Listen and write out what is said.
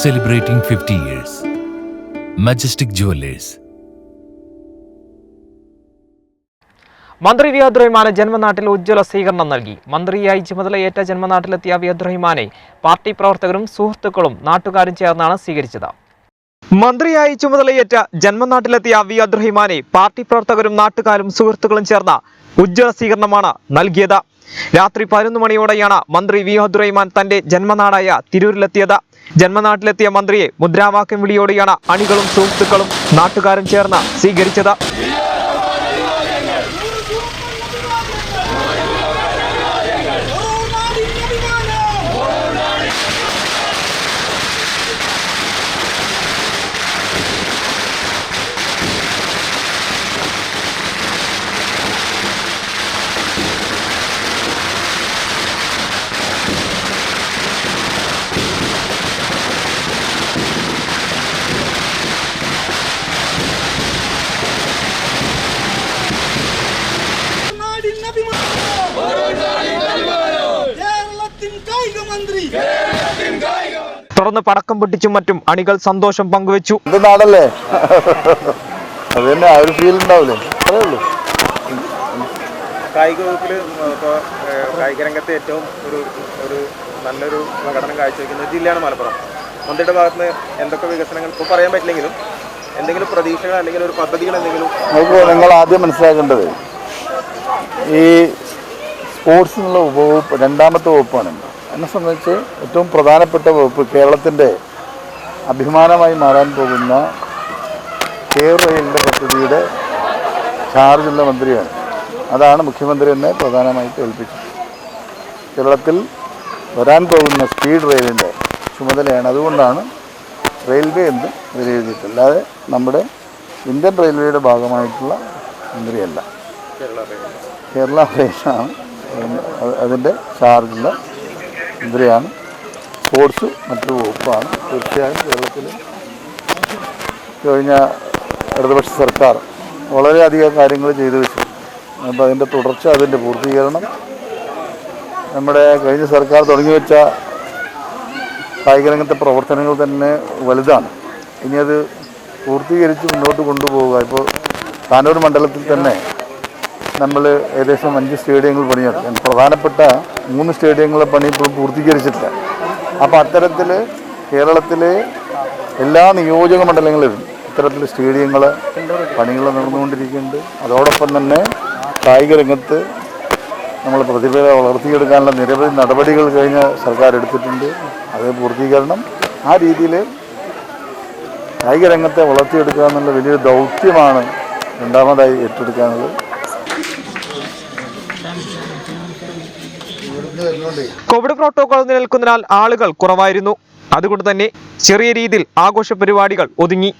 celebrating 50 years. Majestic Jewelers. മന്ത്രി V അബ്ദുറഹിമാന് ജന്മനാട്ടിൽ ഉജ്ജ്വല സ്വീകരണം നൽകി മന്ത്രിയായി ചുമതലയേറ്റ ജന്മനാട്ടിലെത്തിയ വി അബ്ദുറഹിമാനെ പാർട്ടി പ്രവർത്തകരും സുഹൃത്തുക്കളും നാട്ടുകാരും ചേർന്നാണ് സ്വീകരിച്ചത് മന്ത്രിയായി ചുമതലയേറ്റ ജന്മനാട്ടിലെത്തിയ വി അബ്ദുറഹിമാനെ പാർട്ടി പ്രവർത്തകരും നാട്ടുകാരും സുഹൃത്തുക്കളും ചേർന്ന ഉജ്ജ്വല സ്വീകരണമാണ് നൽകിയത് രാത്രി പതിനൊന്ന് മണിയോടെയാണ് മന്ത്രി വി അബ്ദുറഹിമാൻ തന്റെ ജന്മനാടായ തിരൂരിലെത്തിയത് ജന്മനാട്ടിലെത്തിയ മന്ത്രിയെ മുദ്രാവാക്യം വിളിയോടെയാണ് അണികളും സുഹൃത്തുക്കളും നാട്ടുകാരും ചേർന്ന് സ്വീകരിച്ചത്. കായിക മന്ത്രി തുടർന്ന് പടക്കം പൊട്ടിച്ചും മറ്റും അണികൾ സന്തോഷം പങ്കുവച്ചു. ഇത് നാടല്ലേ? അത് തന്നെ ആ ഒരു ഫീൽ ഉണ്ടാവില്ലേ? അത്രേ ഉള്ളൂ. കായിക വകുപ്പിൽ ഇപ്പോൾ കായിക രംഗത്തെ ഏറ്റവും ഒരു ഒരു നല്ലൊരു പ്രകടനം കാഴ്ചവെക്കുന്ന ജില്ലയാണ് മലപ്പുറം. മന്ത്രിയുടെ ഭാഗത്ത് നിന്ന് എന്തൊക്കെ വികസനങ്ങൾ ഇപ്പോൾ പറയാൻ പറ്റില്ലെങ്കിലും എന്തെങ്കിലും പ്രതീക്ഷകൾ അല്ലെങ്കിൽ ഒരു പദ്ധതികൾ എന്തെങ്കിലും നിങ്ങൾ ആദ്യം മനസ്സിലാക്കേണ്ടത് ഈ സ്പോർട്സ് എന്നുള്ള വകുപ്പ് രണ്ടാമത്തെ വകുപ്പാണ്. എന്നെ സംബന്ധിച്ച് ഏറ്റവും പ്രധാനപ്പെട്ട വകുപ്പ് കേരളത്തിന്റെ അഭിമാനമായി മാറാൻ പോകുന്ന കെയർ റെയിലിന്റെ പദ്ധതിയുടെ ചാർജുള്ള മന്ത്രിയാണ്. അതാണ് മുഖ്യമന്ത്രി എന്നെ പ്രധാനമായിട്ട് ഏൽപ്പിച്ചത്. കേരളത്തിൽ വരാൻ പോകുന്ന സ്പീഡ് റെയിലിന്റെ ചുമതലയാണ്. അതുകൊണ്ടാണ് റെയിൽവേ എന്ന് വിലയിരുത്തിയിട്ട് അല്ലാതെ നമ്മുടെ ഇന്ത്യൻ റെയിൽവേയുടെ ഭാഗമായിട്ടുള്ള മന്ത്രിയല്ല. കേരള റെയിലാണ് അത് അതിന്റെ ചാർജുള്ള മന്ത്രിയാണ് സ്പോർട്സ് മറ്റൊരു വകുപ്പാണ്. തീർച്ചയായും കേരളത്തിൽ കഴിഞ്ഞ ഇടതുപക്ഷ സർക്കാർ വളരെയധികം കാര്യങ്ങൾ ചെയ്തു വെച്ചു. അപ്പോൾ അതിന്റെ തുടർച്ച അതിന്റെ പൂർത്തീകരണം നമ്മുടെ കഴിഞ്ഞ സർക്കാർ തുടങ്ങി വെച്ച കായിക രംഗത്തെ പ്രവർത്തനങ്ങൾ തന്നെ വലുതാണ്. ഇനി അത് പൂർത്തീകരിച്ച് മുന്നോട്ട് കൊണ്ടുപോവുക. ഇപ്പോൾ താനൂർ മണ്ഡലത്തിൽ തന്നെ നമ്മൾ ഏകദേശം അഞ്ച് സ്റ്റേഡിയങ്ങൾ പണിയെടുക്കും പ്രധാനപ്പെട്ട മൂന്ന് സ്റ്റേഡിയങ്ങളുടെ പണി ഇപ്പോഴും പൂർത്തീകരിച്ചിട്ടില്ല. അപ്പോൾ അത്തരത്തിൽ കേരളത്തിലെ എല്ലാ നിയോജക മണ്ഡലങ്ങളിലും ഇത്തരത്തിൽ സ്റ്റേഡിയങ്ങൾ പണികൾ നടന്നുകൊണ്ടിരിക്കുന്നുണ്ട്. അതോടൊപ്പം തന്നെ കായിക രംഗത്ത് നമ്മൾ പ്രതിഭയെ വളർത്തിയെടുക്കാനുള്ള നിരവധി നടപടികൾ കഴിഞ്ഞ സർക്കാർ എടുത്തിട്ടുണ്ട്. അത് പൂർത്തീകരണം. ആ രീതിയിൽ കായിക രംഗത്തെ വളർത്തിയെടുക്കുക എന്നുള്ള വലിയൊരു ദൗത്യമാണ് രണ്ടാമതായി ഏറ്റെടുക്കാനുള്ളത്. കോവിഡ് പ്രോട്ടോകോൾ നിലനിൽക്കുന്നതിനാൽ ആളുകൾ കുറവായിരുന്നു. അതുകൊണ്ട് തന്നെ ചെറിയ രീതിയിൽ ആഘോഷ പരിപാടികൾ ഒതുങ്ങി.